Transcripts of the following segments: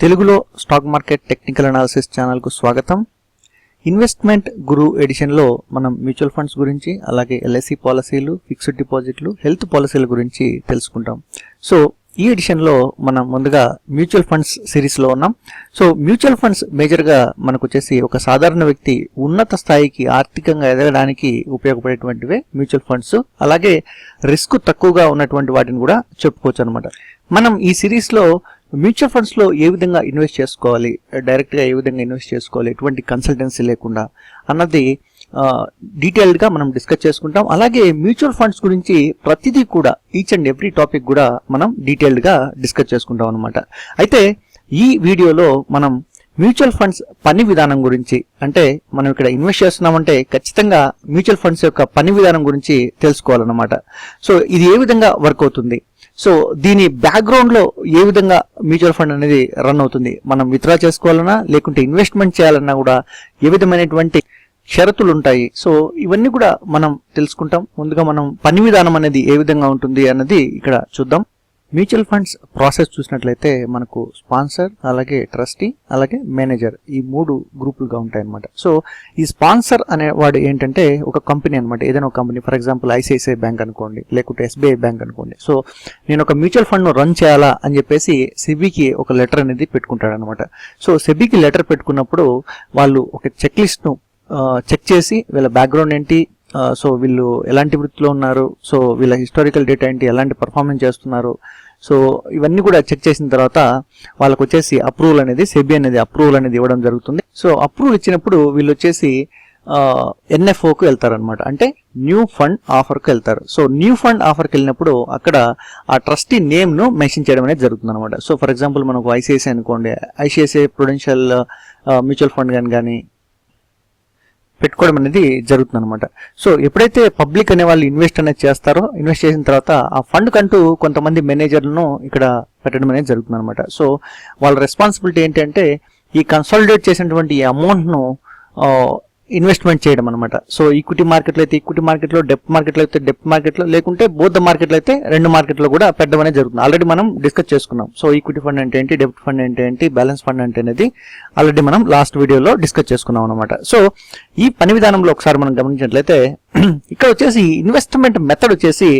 తెలుగులో stock market technical analysis ఛానల్కు స్వాగతం. ఇన్వెస్ట్మెంట్ గురు ఎడిషన్లో మనం మ్యూచువల్ ఫండ్స్ గురించి అలాగే ఎల్ఐసి పాలసీలు ఫిక్స్డ్ డిపాజిట్లు హెల్త్ పాలసీల గురించి తెలుసుకుంటాం. సో ఈ ఎడిషన్లో మనం ముందుగా మ్యూచువల్ ఫండ్స్ సిరీస్లో ఉన్నాం. సో మ్యూచువల్ ఫండ్స్ మేజర్గా మనకు వచ్చేసి ఒక సాధారణ వ్యక్తి ఉన్నత స్థాయికి ఆర్థికంగా ఎదగడానికి ఉపయోగపడేటువంటివే మ్యూచువల్ ఫండ్స్ అలాగే రిస్క్ తక్కువగా ఉన్నటువంటి వాటిని కూడా చెప్పుకోవచ్చు అనమాట మనం ఈ సిరీస్లో మ్యూచువల్ ఫండ్స్లో ఏ విధంగా ఇన్వెస్ట్ చేసుకోవాలి? డైరెక్ట్గా ఏ విధంగా ఇన్వెస్ట్ చేసుకోవాలి? ఎటువంటి కన్సల్టెన్సీ లేకుండా అన్నది డీటెయిల్డ్గా మనం డిస్కస్ చేసుకుంటాం. అలాగే మ్యూచువల్ ఫండ్స్ గురించి ప్రతిదీ కూడా ఈచ్ అండ్ ఎవ్రీ టాపిక్ కూడా మనం డీటెయిల్డ్గా డిస్కస్ చేసుకుంటాం అనమాట అయితే ఈ వీడియోలో మనం మ్యూచువల్ ఫండ్స్ పని విధానం గురించి అంటే మనం ఇక్కడ ఇన్వెస్ట్ చేస్తున్నామంటే ఖచ్చితంగా మ్యూచువల్ ఫండ్స్ యొక్క పని విధానం గురించి తెలుసుకోవాలన్నమాట. సో ఇది ఏ విధంగా వర్క్ అవుతుంది? సో దీని బ్యాక్గ్రౌండ్లో ఏ విధంగా మ్యూచువల్ ఫండ్ అనేది రన్ అవుతుంది? మనం విత్డ్రా చేసుకోవాలన్నా లేకుంటే ఇన్వెస్ట్మెంట్ చేయాలన్నా కూడా ఏ విధమైనటువంటి షరతులు ఉంటాయి? సో ఇవన్నీ కూడా మనం తెలుసుకుంటాం. ముందుగా మనం పని విధానం అనేది ఏ విధంగా ఉంటుంది అన్నది ఇక్కడ చూద్దాం. మ్యూచువల్ ఫండ్స్ ప్రాసెస్ చూసినట్లయితే మనకు స్పాన్సర్ అలాగే ట్రస్టీ అలాగే మేనేజర్ ఈ మూడు గ్రూపులుగా ఉంటాయి అనమాట సో ఈ స్పాన్సర్ అనేవాడు ఏంటంటే ఒక కంపెనీ అనమాట ఏదైనా ఒక company for example ICICI bank అనుకోండి లేకుంటే ఎస్బీఐ బ్యాంక్ అనుకోండి. సో నేను ఒక మ్యూచువల్ ఫండ్ను రన్ చేయాలా అని చెప్పేసి సెబీకి ఒక లెటర్ అనేది పెట్టుకుంటాడు అనమాట సో సెబీకి లెటర్ పెట్టుకున్నప్పుడు వాళ్ళు ఒక చెక్ లిస్ట్ను చెక్ చేసి వీళ్ళ బ్యాక్గ్రౌండ్ ఏంటి సో వీళ్ళు ఎలాంటి వృత్తిలో ఉన్నారు సో వీళ్ళ హిస్టారికల్ డేటా ఏంటి ఎలాంటి పర్ఫార్మెన్స్ చేస్తున్నారు సో ఇవన్నీ కూడా చెక్ చేసిన తర్వాత వాళ్ళకు వచ్చేసి అప్రూవల్ అనేది సెబీ అనేది అప్రూవల్ అనేది ఇవ్వడం జరుగుతుంది. సో అప్రూవల్ ఇచ్చినప్పుడు వీళ్ళు వచ్చేసి ఎన్ఎఫ్ఓకు వెళ్తారనమాట అంటే న్యూ ఫండ్ ఆఫర్కి వెళ్తారు. సో న్యూ ఫండ్ ఆఫర్కి వెళ్ళినప్పుడు అక్కడ ఆ ట్రస్టీ నేమ్ను మెన్షన్ చేయడం అనేది జరుగుతుంది అనమాట సో ఫర్ ఎగ్జాంపుల్ మనకు ఐసిఐసిఐ అనుకోండి ఐసిఐసిఐ ప్రొడెన్షియల్ మ్యూచువల్ ఫండ్ కానీ కానీ పెట్టుకోవడం అనేది జరుగుతుంది అనమాట సో ఎప్పుడైతే పబ్లిక్ అనే వాళ్ళు ఇన్వెస్ట్ అనేది చేస్తారో ఇన్వెస్ట్ చేసిన తర్వాత ఆ ఫండ్ కంటూ కొంతమంది మేనేజర్లను ఇక్కడ పెట్టడం అనేది జరుగుతుంది అనమాట సో వాళ్ళ రెస్పాన్సిబిలిటీ ఏంటంటే ఈ కన్సాలిడేట్ చేసినటువంటి ఈ అమౌంట్ను ఇన్వెస్ట్మెంట్ చేయడం అనమాట సో ఈక్విటీ మార్కెట్లో అయితే ఈక్విటీ మార్కెట్లో డెప్ మార్కెట్లో అయితే డెప్ మార్కెట్లో లేకుంటే బోధ మార్కెట్లో అయితే రెండు మార్కెట్లో కూడా పెట్టడం అనేది జరుగుతుంది. ఆల్రెడీ మనం డిస్కస్ చేసుకున్నాం. సో ఈక్విటీ ఫండ్ అంటే ఏంటి డెప్ట్ ఫండ్ అంటే ఏంటి బ్యాలెన్స్ ఫండ్ అంటే అనేది ఆల్రెడీ మనం లాస్ట్ వీడియోలో డిస్కస్ చేసుకున్నాం అనమాట సో ఈ పని విధానంలో ఒకసారి మనం గమనించినట్లయితే ఇక్కడ వచ్చేసి ఇన్వెస్ట్మెంట్ మెథడ్ వచ్చేసి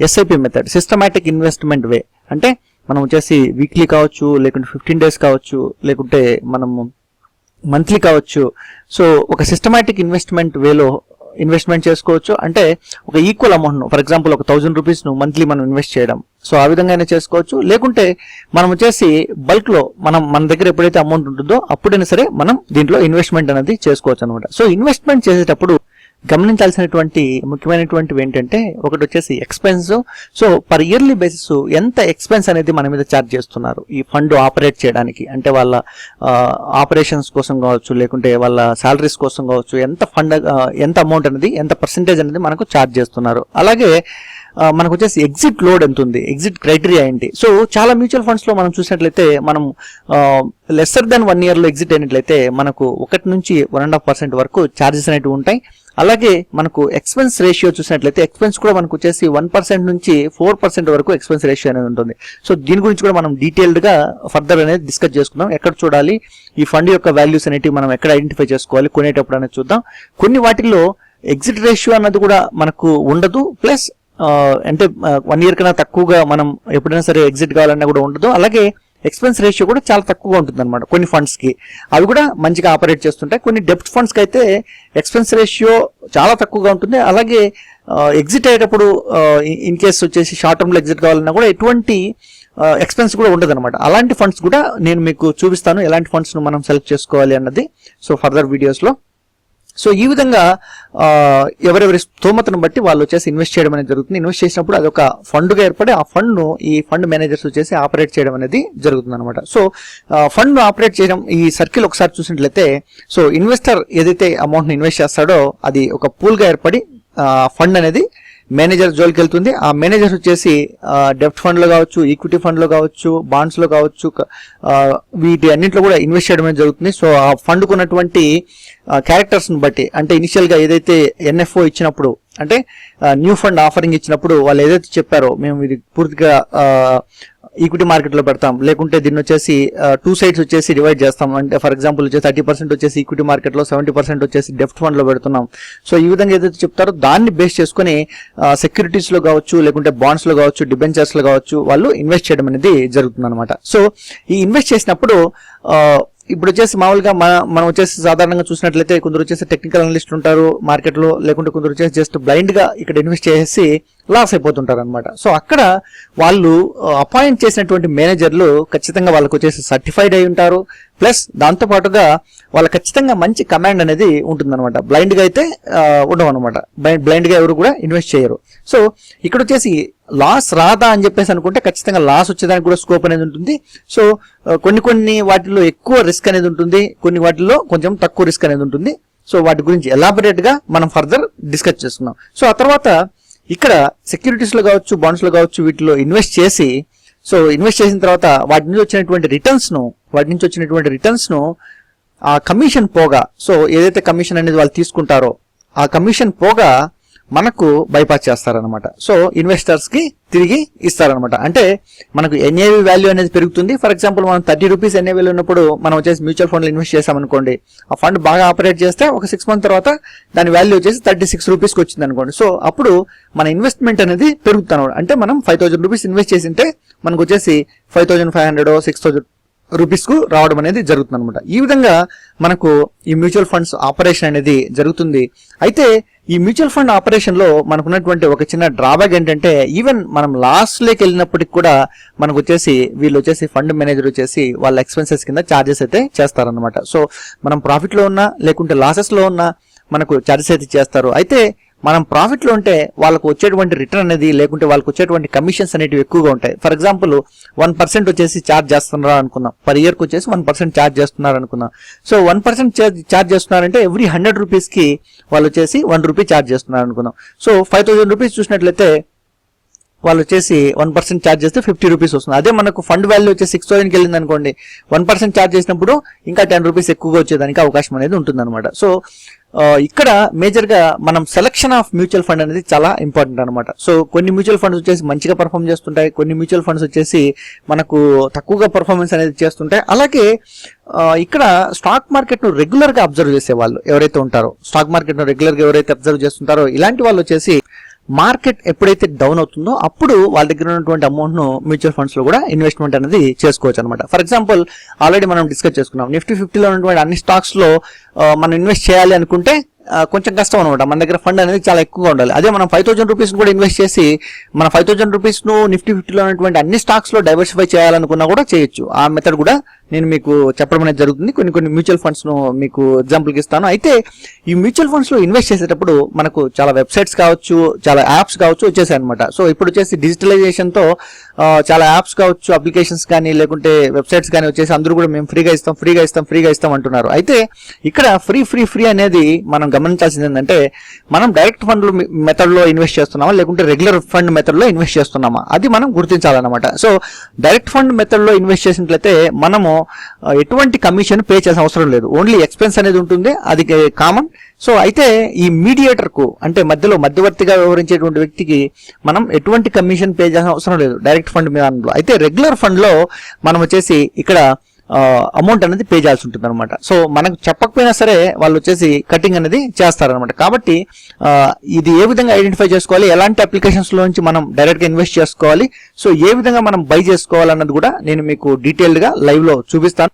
SIP method systematic investment way అంటే మనం వచ్చేసి వీక్లీ కావచ్చు లేకుంటే ఫిఫ్టీన్ డేస్ కావచ్చు లేకుంటే మనము మంత్లీ కావచ్చు. సో ఒక సిస్టమాటిక్ ఇన్వెస్ట్మెంట్ వేలో ఇన్వెస్ట్మెంట్ చేసుకోవచ్చు. అంటే ఒక ఈక్వల్ అమౌంట్ను ఫర్ ఎగ్జాంపుల్ ఒక థౌజండ్ రూపీస్ను మంత్లీ మనం ఇన్వెస్ట్ చేయడం. సో ఆ విధంగా అయినా చేసుకోవచ్చు. లేకుంటే మనం వచ్చేసి బల్క్లో మనం మన దగ్గర ఎప్పుడైతే అమౌంట్ ఉంటుందో అప్పుడైనా సరే మనం దీంట్లో ఇన్వెస్ట్మెంట్ అనేది చేసుకోవచ్చు అనమాట సో ఇన్వెస్ట్మెంట్ చేసేటప్పుడు గమనించాల్సినటువంటి ముఖ్యమైనటువంటివి ఏంటంటే ఒకటి వచ్చేసి expense so per yearly basis ఎంత ఎక్స్పెన్స్ అనేది మన మీద ఛార్జ్ చేస్తున్నారు? ఈ ఫండ్ ఆపరేట్ చేయడానికి అంటే వాళ్ళ ఆపరేషన్స్ కోసం కావచ్చు లేకుంటే వాళ్ళ సాలరీస్ కోసం కావచ్చు ఎంత ఫండ్ ఎంత అమౌంట్ అనేది ఎంత పర్సెంటేజ్ అనేది మనకు ఛార్జ్ చేస్తున్నారు? అలాగే మనకు వచ్చేసి ఎగ్జిట్ లోడ్ ఎంత ఉంది? ఎగ్జిట్ క్రైటీరియా ఏంటి? సో చాలా మ్యూచువల్ ఫండ్స్లో మనం చూసినట్లయితే మనం లెస్సర్ దాన్ వన్ ఇయర్లో ఎగ్జిట్ అయినట్లయితే మనకు ఒకటి నుంచి వన్ అండ్ హాఫ్ పర్సెంట్ వరకు ఛార్జెస్ అనేవి ఉంటాయి. అలాగే మనకు ఎక్స్పెన్స్ రేషియో చూసినట్లయితే ఎక్స్పెన్స్ కూడా మనకు వచ్చేసి వన్ పర్సెంట్ నుంచి ఫోర్ పర్సెంట్ వరకు ఎక్స్పెన్స్ రేషియో అనేది ఉంటుంది. సో దీని గురించి కూడా మనం డీటెయిల్డ్గా ఫర్దర్ అనేది డిస్కస్ చేసుకుందాం. ఎక్కడ చూడాలి? ఈ ఫండ్ యొక్క వాల్యూస్ అనేటివి మనం ఎక్కడ ఐడెంటిఫై చేసుకోవాలి? కొనేటప్పుడు అనేది చూద్దాం. కొన్ని వాటిల్లో ఎగ్జిట్ రేషియో అన్నది కూడా మనకు ఉండదు. ప్లస్ అంటే వన్ ఇయర్ కన్నా తక్కువగా మనం ఎప్పుడైనా సరే ఎగ్జిట్ కావాలన్నా కూడా ఉండదు. అలాగే ఎక్స్పెన్స్ రేషియో కూడా చాలా తక్కువగా ఉంటుంది అనమాట కొన్ని ఫండ్స్కి. అవి కూడా మంచిగా ఆపరేట్ చేస్తుంటాయి. కొన్ని డెప్ట్ ఫండ్స్కి అయితే ఎక్స్పెన్స్ రేషియో చాలా తక్కువగా ఉంటుంది. అలాగే ఎగ్జిట్ అయ్యేటప్పుడు ఇన్ కేస్ వచ్చేసి షార్ట్ టర్మ్లో ఎగ్జిట్ కావాలన్నా కూడా ఎటువంటి ఎక్స్పెన్స్ కూడా ఉండదు అనమాట అలాంటి ఫండ్స్ కూడా నేను మీకు చూపిస్తాను. ఎలాంటి ఫండ్స్ను మనం సెలెక్ట్ చేసుకోవాలి అన్నది. సో ఫర్దర్ వీడియోస్లో సో ఈ విధంగా ఎవరెవరి స్తోమతను బట్టి వాళ్ళు వచ్చేసి ఇన్వెస్ట్ చేయడం అనేది జరుగుతుంది. ఇన్వెస్ట్ చేసినప్పుడు అది ఒక ఫండ్గా ఏర్పడి ఆ ఫండ్ను ఈ ఫండ్ మేనేజర్స్ వచ్చేసి ఆపరేట్ చేయడం అనేది జరుగుతుంది అనమాట సో ఫండ్ను ఆపరేట్ చేయడం ఈ సర్కిల్ ఒకసారి చూసినట్లయితే సో ఇన్వెస్టర్ ఏదైతే అమౌంట్ని ఇన్వెస్ట్ చేస్తాడో అది ఒక పూల్గా ఏర్పడి ఫండ్ అనేది మేనేజర్ జోలికి వెళ్తుంది. ఆ మేనేజర్ వచ్చేసి డెఫ్ట్ ఫండ్లో కావచ్చు ఈక్విటీ ఫండ్లో కావచ్చు బాండ్స్లో కావచ్చు వీటి అన్నింటిలో కూడా ఇన్వెస్ట్ చేయడం జరుగుతుంది. సో ఆ ఫండ్కు ఉన్నటువంటి క్యారెక్టర్స్ని బట్టి అంటే ఇనిషియల్గా ఏదైతే ఎన్ఎఫ్ఓ ఇచ్చినప్పుడు అంటే న్యూ ఫండ్ ఆఫరింగ్ ఇచ్చినప్పుడు వాళ్ళు ఏదైతే చెప్పారో మేము ఇది పూర్తిగా ఈక్విటీ మార్కెట్లో పెడతాం. లేకుంటే దీన్ని వచ్చేసి టూ సైడ్స్ వచ్చేసి డివైడ్ చేస్తాం. అంటే ఫర్ ఎగ్జాంపుల్ వచ్చేసి థర్టీ పర్సెంట్ వచ్చేసి ఈక్విటీ మార్కెట్లో సెవెంటీ పర్సెంట్ వచ్చేసి డెఫ్ట్ ఫండ్లో పెడుతున్నాం. సో ఈ విధంగా ఏదైతే చెప్తారో దాన్ని బేస్ చేసుకుని సెక్యూరిటీస్లో కావచ్చు లేకుంటే బాండ్స్లో కావచ్చు డిబెంచర్స్లో కావచ్చు వాళ్ళు ఇన్వెస్ట్ చేయడం అనేది జరుగుతుంది అనమాట సో ఈ ఇన్వెస్ట్ చేసినప్పుడు ఇప్పుడు వచ్చేసి మామూలుగా మన మనం వచ్చేసి సాధారణంగా చూసినట్లయితే కొందరు వచ్చేసి టెక్నికల్ అనలిస్ట్ ఉంటారు మార్కెట్లో లేకుంటే కొందరు వచ్చేసి జస్ట్ బ్లైండ్గా ఇక్కడ ఇన్వెస్ట్ చేసి లాస్ అయిపోతుంటారు అనమాట సో అక్కడ వాళ్ళు uh, అపాయింట్ చేసినటువంటి మేనేజర్లు ఖచ్చితంగా వాళ్ళకు వచ్చేసి సర్టిఫైడ్ అయి ఉంటారు. ప్లస్ దాంతోపాటుగా వాళ్ళ ఖచ్చితంగా మంచి కమాండ్ అనేది ఉంటుందన్నమాట. బ్లైండ్గా అయితే ఉండవన్నమాట. బ్లైండ్ ఎవరు కూడా ఇన్వెస్ట్ చేయరు. సో ఇక్కడ వచ్చేసి లాస్ రాదా అని చెప్పేసి అనుకుంటే ఖచ్చితంగా లాస్ వచ్చేదానికి కూడా స్కోప్ అనేది ఉంటుంది. సో కొన్ని కొన్ని వాటిలో ఎక్కువ రిస్క్ అనేది ఉంటుంది. కొన్ని వాటిలో కొంచెం తక్కువ రిస్క్ అనేది ఉంటుంది. సో వాటి గురించి ఎలాబరేట్గా మనం ఫర్దర్ డిస్కస్ చేసుకున్నాం సో ఆ తర్వాత ఇక్కడ సెక్యూరిటీస్లో కావచ్చు బాండ్స్లో కావచ్చు వీటిలో ఇన్వెస్ట్ చేసి సో ఇన్వెస్ట్ చేసిన తర్వాత వాటి నుంచి వచ్చినటువంటి రిటర్న్స్ను వాటి నుంచి వచ్చినటువంటి రిటర్న్స్ను ఆ కమిషన్ పోగా సో ఏదైతే కమిషన్ అనేది వాళ్ళు తీసుకుంటారో ఆ కమిషన్ పోగా మనకు బైపాస్ చేస్తారనమాట సో ఇన్వెస్టర్స్కి తిరిగి ఇస్తారనమాట అంటే మనకు ఎన్ఏవి వాల్యూ అనేది పెరుగుతుంది. ఫర్ ఎగ్జాంపుల్ మనం థర్టీ రూపీస్ ఎన్ఏవీలో ఉన్నప్పుడు మనం వచ్చేసి మ్యూచువల్ ఫండ్లో ఇన్వెస్ట్ చేసామనుకోండి ఆ ఫండ్ బాగా ఆపరేట్ చేస్తే ఒక సిక్స్ మంత్ తర్వాత దాని వాల్యూ వచ్చేసి థర్టీ సిక్స్ రూపీస్కి వచ్చింది అనుకోండి. సో అప్పుడు మన ఇన్వెస్ట్మెంట్ అనేది పెరుగుతుంది అంటే మనం ఫైవ్ థౌసండ్ రూపీస్ ఇన్వెస్ట్ చేసింటే మనకు వచ్చేసి five thousand five hundred six thousand రూపీస్కు రావడం అనేది జరుగుతుంది అనమాట ఈ విధంగా మనకు ఈ మ్యూచువల్ ఫండ్స్ ఆపరేషన్ అనేది జరుగుతుంది. అయితే ఈ మ్యూచువల్ ఫండ్ ఆపరేషన్లో మనకున్నటువంటి ఒక చిన్న డ్రాబ్యాక్ ఏంటంటే ఈవెన్ మనం లాస్ట్లోకి వెళ్ళినప్పటికి కూడా మనకు వచ్చేసి వీళ్ళు వచ్చేసి ఫండ్ మేనేజర్ వచ్చేసి వాళ్ళ ఎక్స్పెన్సెస్ కింద ఛార్జెస్ అయితే చేస్తారనమాట సో మనం ప్రాఫిట్లో ఉన్నా లేకుంటే లాసెస్లో ఉన్నా మనకు చార్జెస్ అయితే చేస్తారు. అయితే మనం ప్రాఫిట్లో ఉంటే వాళ్ళకు వచ్చేటువంటి రిటర్న్ అనేది లేకుంటే వాళ్ళకి వచ్చేటువంటి కమిషన్స్ అనేటివి ఎక్కువగా ఉంటాయి. ఫర్ ఎగ్జాంపుల్ వన్ పర్సెంట్ వచ్చేసి ఛార్జ్ చేస్తున్నారా అనుకుందాం పర్ ఇయర్కి వచ్చేసి వన్ పర్సెంట్ ఛార్జ్ చేస్తున్నారు అనుకుందాం సో వన్ పర్సెంట్ చార్జ్ చేస్తున్నారంటే ఎవ్రీ హండ్రెడ్ రూపీస్కి వాళ్ళు వచ్చేసి వన్ రూపీ ఛార్జ్ చేస్తున్నారు అనుకుందాం సో ఫైవ్ థౌసండ్ రూపీస్ చూసినట్లయితే వాళ్ళు వచ్చేసి వన్ పర్సెంట్ ఛార్జ్ చేస్తే ఫిఫ్టీ రూపీస్ వస్తుంది. అదే మనకు ఫండ్ వాల్యూ వచ్చి సిక్స్ థౌసండ్కి వెళ్ళింది అనుకోండి వన్ పర్సెంట్ ఛార్జ్ చేసినప్పుడు ఇంకా టెన్ రూపీస్ ఎక్కువగా వచ్చేదానికి అవకాశం అనేది ఉంటుంది అనమాట సో ఇక్కడ మేజర్గా మనం సెలక్షన్ ఆఫ్ మ్యూచువల్ ఫండ్ అనేది చాలా ఇంపార్టెంట్ అనమాట సో కొన్ని మ్యూచువల్ ఫండ్స్ వచ్చేసి మంచిగా పర్ఫామ్ చేస్తుంటాయి కొన్ని మ్యూచువల్ ఫండ్స్ వచ్చేసి మనకు తక్కువగా పర్ఫార్మెన్స్ అనేది చేస్తుంటాయి. అలాగే ఇక్కడ స్టాక్ మార్కెట్ను రెగ్యులర్గా అబ్జర్వ్ చేసే వాళ్ళు ఎవరైతే ఉంటారో స్టాక్ మార్కెట్ను రెగ్యులర్గా ఎవరైతే అబ్జర్వ్ చేస్తుంటారో ఇలాంటి వాళ్ళు వచ్చేసి మార్కెట్ ఎప్పుడైతే డౌన్ అవుతుందో అప్పుడు వాళ్ళ దగ్గర ఉన్నటువంటి అమౌంట్ను మ్యూచువల్ ఫండ్స్లో కూడా ఇన్వెస్ట్మెంట్ అనేది చేసుకోవచ్చు అనమాట ఫర్ ఎగ్జాంపుల్ ఆల్రెడీ మనం డిస్కస్ చేసుకున్నాం. నిఫ్టీ ఫిఫ్టీలో ఉన్నటువంటి అన్ని స్టాక్స్లో మనం ఇన్వెస్ట్ చేయాలి అనుకుంటే కొంచెం కష్టం అనమాట మన దగ్గర ఫండ్ అనేది చాలా ఎక్కువగా ఉండాలి. అదే మనం ఫైవ్ థౌసండ్ రూపీస్ కూడా ఇన్వెస్ట్ చేసి మన ఫైవ్ థౌసండ్ రూపీస్ను నిఫ్టీ ఫిఫ్టీలో ఉన్నటువంటి అన్ని స్టాక్స్లో డైవర్సిఫై చేయాలనుకున్నా కూడా చేయొచ్చు. ఆ మెథడ్ కూడా నేను మీకు చెప్పడం అనేది జరుగుతుంది. కొన్ని కొన్ని మ్యూచువల్ ఫండ్స్ను మీకు ఎగ్జాంపుల్కి ఇస్తాను. అయితే ఈ మ్యూచువల్ ఫండ్స్లో ఇన్వెస్ట్ చేసేటప్పుడు మనకు చాలా వెబ్సైట్స్ కావచ్చు చాలా యాప్స్ కావచ్చు వచ్చేసాయి అనమాట సో ఇప్పుడు వచ్చేసి డిజిటలైజేషన్తో చాలా యాప్స్ కావచ్చు అప్లికేషన్స్ కానీ లేకుంటే వెబ్సైట్స్ కానీ వచ్చేసి అందరూ కూడా మేము ఫ్రీగా ఇస్తాం ఫ్రీగా ఇస్తాం ఫ్రీగా ఇస్తాం అంటున్నారు. అయితే ఇక్కడ ఫ్రీ ఫ్రీ ఫ్రీ అనేది మనం గమనించాల్సింది ఏంటంటే మనం డైరెక్ట్ ఫండ్ మెథడ్లో ఇన్వెస్ట్ చేస్తున్నామా లేకుంటే రెగ్యులర్ ఫండ్ మెథడ్లో ఇన్వెస్ట్ చేస్తున్నామా? అది మనం గుర్తించాలన్నమాట. సో డైరెక్ట్ ఫండ్ మెథడ్లో ఇన్వెస్ట్ చేసినట్లయితే మనము ఎటువంటి కమిషన్ పే చేసిన అవసరం లేదు. ఓన్లీ ఎక్స్పెన్స్ అనేది ఉంటుంది అది కామన్ సో అయితే ఈ మీడియేటర్కు అంటే మధ్యలో మధ్యవర్తిగా వ్యవహరించేటువంటి వ్యక్తికి మనం ఎటువంటి కమిషన్ పే చేయాల్సిన అవసరం లేదు. డైరెక్ట్ ఫండ్ విధానంలో అయితే రెగ్యులర్ ఫండ్లో మనం వచ్చేసి ఇక్కడ అమౌంట్ అనేది పే చేయాల్సి ఉంటుంది అనమాట సో మనకు చెప్పకపోయినా సరే వాళ్ళు వచ్చేసి కటింగ్ అనేది చేస్తారనమాట కాబట్టి ఇది ఏ విధంగా ఐడెంటిఫై చేసుకోవాలి? ఎలాంటి అప్లికేషన్స్లో నుంచి మనం డైరెక్ట్గా ఇన్వెస్ట్ చేసుకోవాలి? సో ఏ విధంగా మనం బై చేసుకోవాలన్నది కూడా నేను మీకు డీటెయిల్డ్గా లైవ్లో చూపిస్తాను.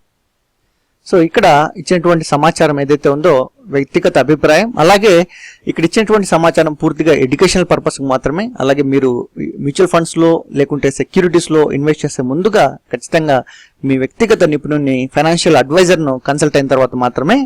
సో ఇక్కడ ఇచ్చినటువంటి సమాచారం ఏదైతే ఉందో వ్యక్తిగత అభిప్రాయం అలాగే ఇక్కడ ఇచ్చినటువంటి సమాచారం పూర్తిగా ఎడ్యుకేషనల్ పర్పస్ మాత్రమే అలాగే మీరు మ్యూచువల్ ఫండ్స్లో లేకుంటే సెక్యూరిటీస్లో ఇన్వెస్ట్ చేసే ముందుగా ఖచ్చితంగా మీ వ్యక్తిగత నిపుణుని ఫైనాన్షియల్ అడ్వైజర్ను కన్సల్ట్ అయిన తర్వాత మాత్రమే